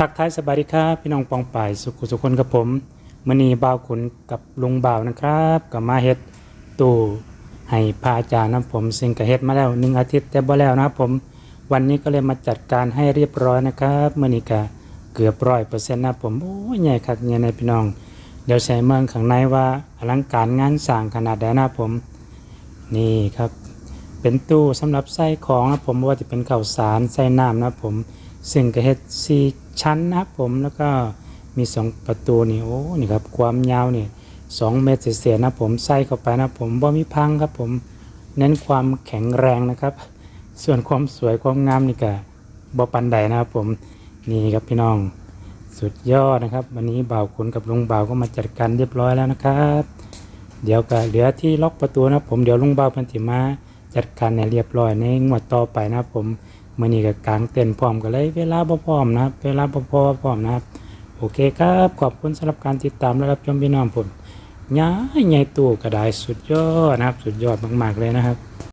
ทักทายสบายดีครับพี่น้องปองป่ายสุขุสุคนกับผมมณีบ่าวขุนกับลุงบ่าวนะครับกับมาเฮ็ดตู้ให้พาจารย์นะผมซึ่งก็เฮ็ดมาแล้วหนึ่งอาทิตย์แต่บ่แล้วนะครับผมวันนี้ก็เลยมาจัดการให้เรียบร้อยนะครับมื่อนี้ก็เกือบร้อยเปอร์เซ็นต์นะผมโอ้ยใหญ่คักใหญ่ในพี่น้อง เดี๋ยวใช้เมืองข้างในว่าอลังการงานสร้างขนาดใดนะผม นี่ครับ เป็นตู้สำหรับใส่ของนะผมไม่ว่าจะเป็นข้าวสารใส่น้ำนะผมซึ่งก็เฮ็ดสีชั้นนะครับผมแล้วก็มีสองประตูนี่โอ้นี่ครับความยาวนี่สองเมตรเศษนะผมใส่เข้าไปนะผมบ่มีพังครับผมเน้นความแข็งแรงนะครับ ส่วนความสวยความงามนี่ก็บ่ปันใดนะครับผมนี่ครับพี่น้องสุดยอดนะครับ วันนี้บ่าวขุนกับลุงบ่าวก็มาจัดการเรียบร้อยแล้วนะครับ เดี๋ยวก็เหลือที่ล็อกประตูนะผมเดี๋ยวลุงบ่าวพันธิมา จัดการในเรียบร้อยในงวดต่อไปนะครับ ผมมื่อนี้กับกลางเต้นพร้อมกันเลย เวลาพร้อมนะครับ เวลาบ่พอพร้อมนะครับ โอเคครับ ขอบคุณสำหรับการติดตามและรับชมพี่น้องผมย้ายใหญ่ตัวกระไดสุดยอดนะครับ สุดยอดมาก ๆเลยนะครับ